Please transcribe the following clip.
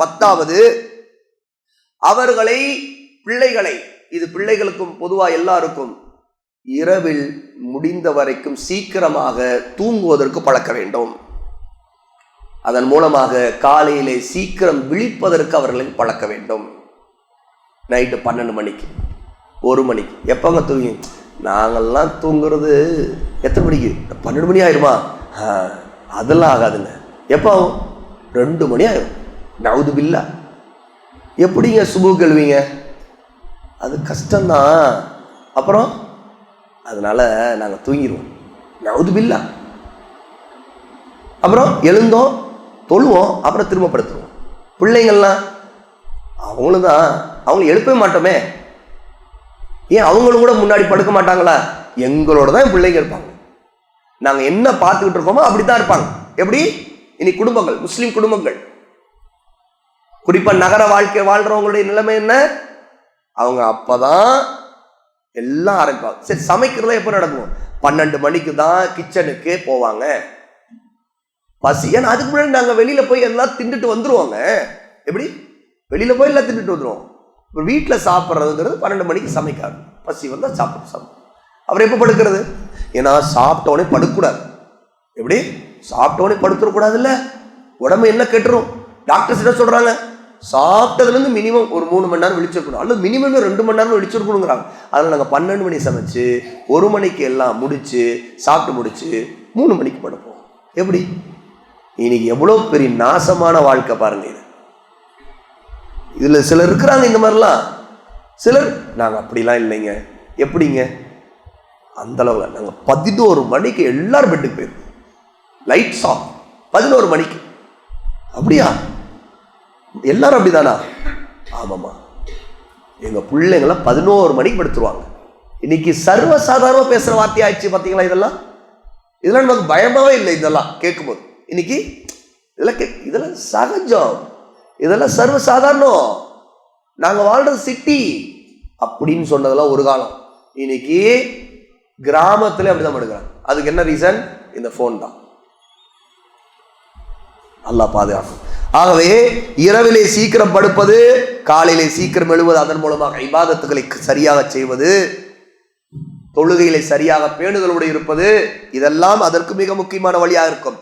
பத்தாவது அவர்களை பிள்ளைகளை இது பிள்ளைகளுக்கும் பொதுவாக எல்லாருக்கும் இரவில் முடிந்த வரைக்கும் சீக்கிரமாக தூங்குவதற்கு பழக்க வேண்டும். அதன் மூலமாக காலையிலே சீக்கிரம் விழிப்பதற்கு அவர்களை பழக்க வேண்டும். நைட்டு பன்னெண்டு மணிக்கு ஒரு மணிக்கு. எப்போங்க தூங்கி? நாங்கள்லாம் தூங்குறது எத்தனை மணிக்கு? பன்னெண்டு மணி ஆயிருமா? அதெல்லாம் ஆகாதுங்க. எப்போ? ரெண்டு மணி ஆயிடும் நவுது பில்லா. எப்படிங்க சுபு கழுவீங்க அது கஷ்டம்தான். அப்புறம் அதனால நாங்கள் தூங்கிடுவோம் நவுது பில்லா. அப்புறம் எழுந்தோம் தொழுவோம் அப்புறம் திரும்ப படுத்துருவோம். பிள்ளைங்கள்லாம் அவங்களும் தான் அவங்கள எழுப்பவே மாட்டோமே. ஏன் அவங்களும் கூட முன்னாடி படுக்க மாட்டாங்களா? எங்களோட தான் பிள்ளைங்க இருப்பாங்க. நாங்கள் என்ன பார்த்துக்கிட்டு இருக்கோமோ அப்படி தான் இருப்பாங்க. எப்படி? இனி குடும்பங்கள் முஸ்லீம் குடும்பங்கள். குறிப்பாக நகர வாழ்க்கை வாழ்கிறவங்களுடைய நிலைமை என்ன? அவங்க அப்போதான் எல்லாம் ஆரம்பிப்பாங்க. சரி சமைக்கிறதா எப்போ நடக்கும்? பன்னெண்டு மணிக்கு தான் கிச்சனுக்கே போவாங்க. பசி ஏன்னா அதுக்கு முன்னாடி நாங்கள் வெளியில் போய் எல்லாம் திண்டுட்டு வந்துடுவோங்க எப்படி? வெளியில் போய் எல்லாம் திண்டுட்டு வந்துருவோம். இப்போ வீட்டில் சாப்பிட்றதுங்கிறது பன்னெண்டு மணிக்கு சமைக்காது. பசி வந்தால் சாப்பிட்டு சாப்பிடும் அப்புறம் எப்போ படுக்கிறது? ஏன்னா சாப்பிட்டோடனே படுக்கக்கூடாது. எப்படி? சாப்பிட்டோடனே படுத்துடக்கூடாதுல்ல உடம்பு என்ன கெட்டுரும்? டாக்டர்ஸ் என்ன சொல்கிறாங்க சாப்பிட்டதுலேருந்து மினிமம் ஒரு மூணு மணி நேரம் விழிச்சிருக்கணும். அல்லது மினிமம் ரெண்டு மணி நேரம் விழிச்சிருக்கணுங்கிறாங்க. அதில் நாங்கள் பன்னெண்டு மணி சமைச்சு ஒரு மணிக்கு எல்லாம் முடித்து சாப்பிட்டு முடித்து மூணு மணிக்கு படுப்போம். எப்படி? இன்னைக்கு எவ்வளோ பெரிய நாசமான வாழ்க்கை பாருங்க இது. இதில் சிலர் இருக்கிறாங்க இந்த மாதிரிலாம். சிலர் நாங்கள் அப்படிலாம் இல்லைங்க. எப்படிங்க? அந்த அளவில் நாங்கள் பதினோரு மணிக்கு எல்லாரும் பெட்டுக்கு போயிருக்கோம். லைட்ஸ் ஆஃப் பதினோரு மணிக்கு. அப்படியா? எல்லாரும் அப்படிதானா? ஆமாம்மா. எங்கள் பிள்ளைங்களாம் பதினோரு மணிக்கு படுத்துருவாங்க. இன்னைக்கு சர்வசாதாரணமாக பேசுகிற வார்த்தையாச்சு பார்த்தீங்களா இதெல்லாம்? இதெல்லாம் நமக்கு பயமாவே இல்லை இதெல்லாம் கேட்கும்போது. இன்னைக்கு இதெல்லாம் கே இதெல்லாம் சகஜம். இதெல்லாம் சர்வசாதாரணம். நாங்கள் வாழ்றது சிட்டி அப்படின்னு சொன்னதெல்லாம் ஒரு காலம். இன்னைக்கு கிராமத்துல அப்படிதான் படுக்கிறாங்க. அதுக்கு என்ன ரீசன் இந்த ஃபோன் தான். நல்லா பாதுகாக்கும் ஆகவே இரவிலே சீக்கிரம் படுப்பது காலையிலே சீக்கிரம் எழுவது அதன் மூலமாக இபாதத்துக்களை சரியாக செய்வது தொழுகையிலே சரியாக பேணுதலோடு இருப்பது இதெல்லாம் அதற்கு மிக முக்கியமான வழியாக இருக்கும்.